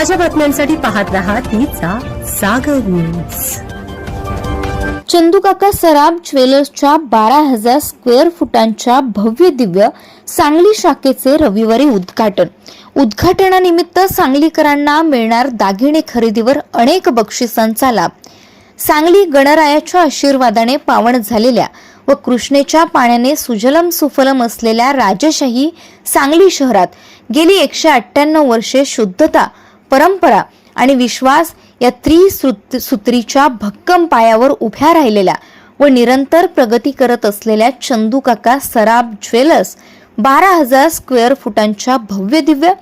ताज्या बातम्यांसाठी पाहत रहा तिचा सागर न्यूज चंदूकाका सराफ ज्वेलर्सच्या बारा हजार स्क्वेअर फुटांच्या भव्य दिव्य सांगली शाखेचे रविवारी उद्घाटन. उद्घाटनानिमित्त सांगलीकरांना मिळणार दागिने खरेदीवर अनेक बक्षिसांचा लाभ. सांगली गणरायाच्या आशीर्वादाने पावन झालेल्या व कृष्णेच्या पाण्याने सुजलम सुफलम असलेल्या राजशाही सांगली शहरात गेली एकशे अठ्ठ्याण्णव वर्षे शुद्धता परंपरा आणि विश्वास या त्रिसूत्रीच्या भक्कम पायावर उभ्या राहिलेल्या व निरंतर प्रगती करत असलेल्या चंदूकाका सराब ज्वेलर्स बारा हजार स्क्वेअर फुटांच्या भव्य दिव्य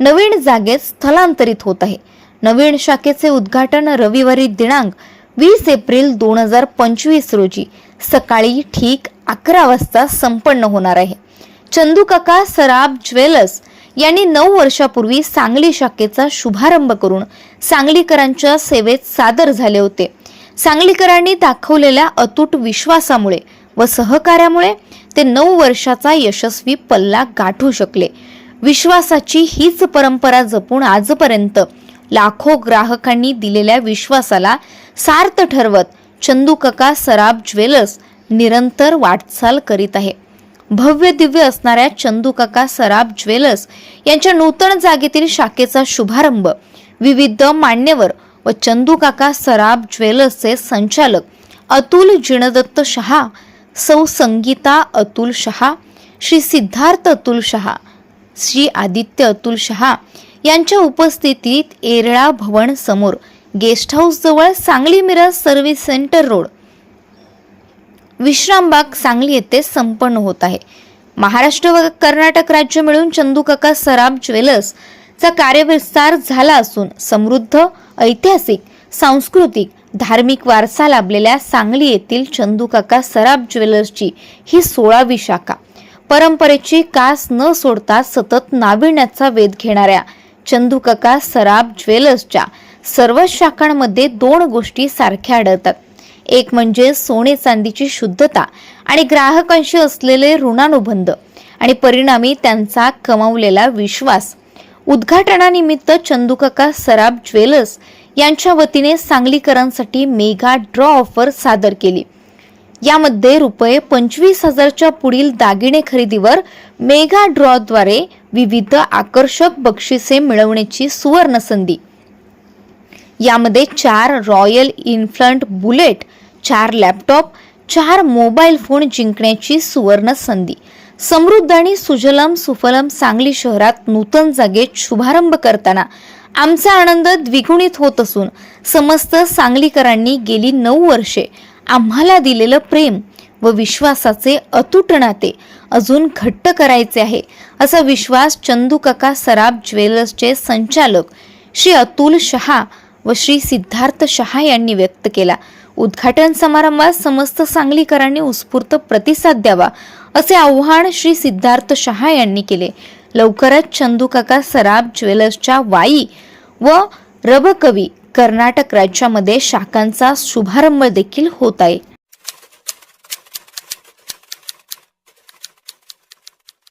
नवीन जागेत स्थलांतरित होत आहे. नवीन शाखेचे उद्घाटन रविवारी दिनांक वीस एप्रिल दोन हजार पंचवीस रोजी सकाळी ठीक अकरा वाजता संपन्न होणार आहे. चंदूकाका सराब ज्वेलर्स यांनी नऊ वर्षापूर्वी सांगली शाखेचा शुभारंभ करून सांगलीकरांच्या सेवेत सादर झाले होते. सांगलीकरांनी दाखवलेल्या अतूट विश्वासामुळे व सहकार्यामुळे ते नऊ वर्षाचा यशस्वी पल्ला गाठू शकले. विश्वासाची हीच परंपरा जपून आजपर्यंत लाखो ग्राहकांनी दिलेल्या विश्वासाला सार्थ ठरवत चंदूकाका सराब ज्वेलर्स निरंतर वाटचाल करीत आहे. भव्य दिव्य असणाऱ्या चंदूकाका सराब ज्वेलर्स यांच्या नूतन जागेतील शाखेचा शुभारंभ. विविध मान्यवर व चंदूकाका सराब ज्वेलर्सचे संचालक अतुल जिणदत्त शहा सौ संगीता अतुल शहा श्री सिद्धार्थ अतुल शहा श्री आदित्य अतुल शहा यांच्या उपस्थितीत एरळा भवन समोर गेस्ट हाऊस जवळ Sangli Miraj service centre road Vishrambag Sangli येथे संपन्न होत आहे. महाराष्ट्र व कर्नाटक राज्य मिळून चंदूकाका सराब ज्वेलर्स चा कार्यविस्तार झाला असून समृद्ध ऐतिहासिक सांस्कृतिक धार्मिक वारसा लाभलेल्या सांगली येथील चंदूकाका सराब ज्वेलर्सची ही सोळावी शाखा. परंपरेची कास न सोडता सतत नाविण्याचा वेध घेणाऱ्या चंदूकाका सराब ज्वेलर्सच्या सर्व शाखांमध्ये दोन गोष्टी सारख्या आढळतात. एक म्हणजे सोने चांदीची शुद्धता आणि ग्राहकांशी असलेले ऋणानुबंध आणि परिणामी त्यांचा कमावलेला विश्वास. उद्घाटनानिमित्त चंदूकाका सराब ज्वेलर्स यांच्या वतीने सांगलीकरांसाठी मेगा ड्रॉ ऑफर सादर केली. यामध्ये रुपये पंचवीस हजारच्या पुढील दागिने खरेदीवर मेगा ड्रॉद्वारे विविध आकर्षक बक्षिसे मिळवण्याची सुवर्ण संधी यामध्ये चार रॉयल इन्फ्लंट बुलेट चार लॅपटॉप चार मोबाईल फोन जिंकण्याची सुवर्ण संधी. समृद्ध आणि सुजलम सुफलम सांगली शहरात नूतन जागेत शुभारंभ करताना आमचा आनंद द्विगुणित होत असून समस्त सांगलीकरांनी गेली नऊ वर्षे आम्हाला दिलेलं प्रेम व विश्वासाचे अतूट नाते अजून घट्ट करायचे आहे असा विश्वास चंदूकाका सराब ज्वेलर्सचे संचालक श्री अतुल शहा व श्री सिद्धार्थ शहा यांनी व्यक्त केला. उद्घाटन समारंभात समस्त सांगलीकरांनी उत्स्फूर्त प्रतिसाद द्यावा असे आव्हान श्री सिद्धार्थ शहा यांनी केले. लवकरच चंदूकाका सराब ज्वेलर्सच्या वाई व रबकवी कर्नाटक राज्यामध्ये शाखांचा शुभारंभ देखील होत आहे.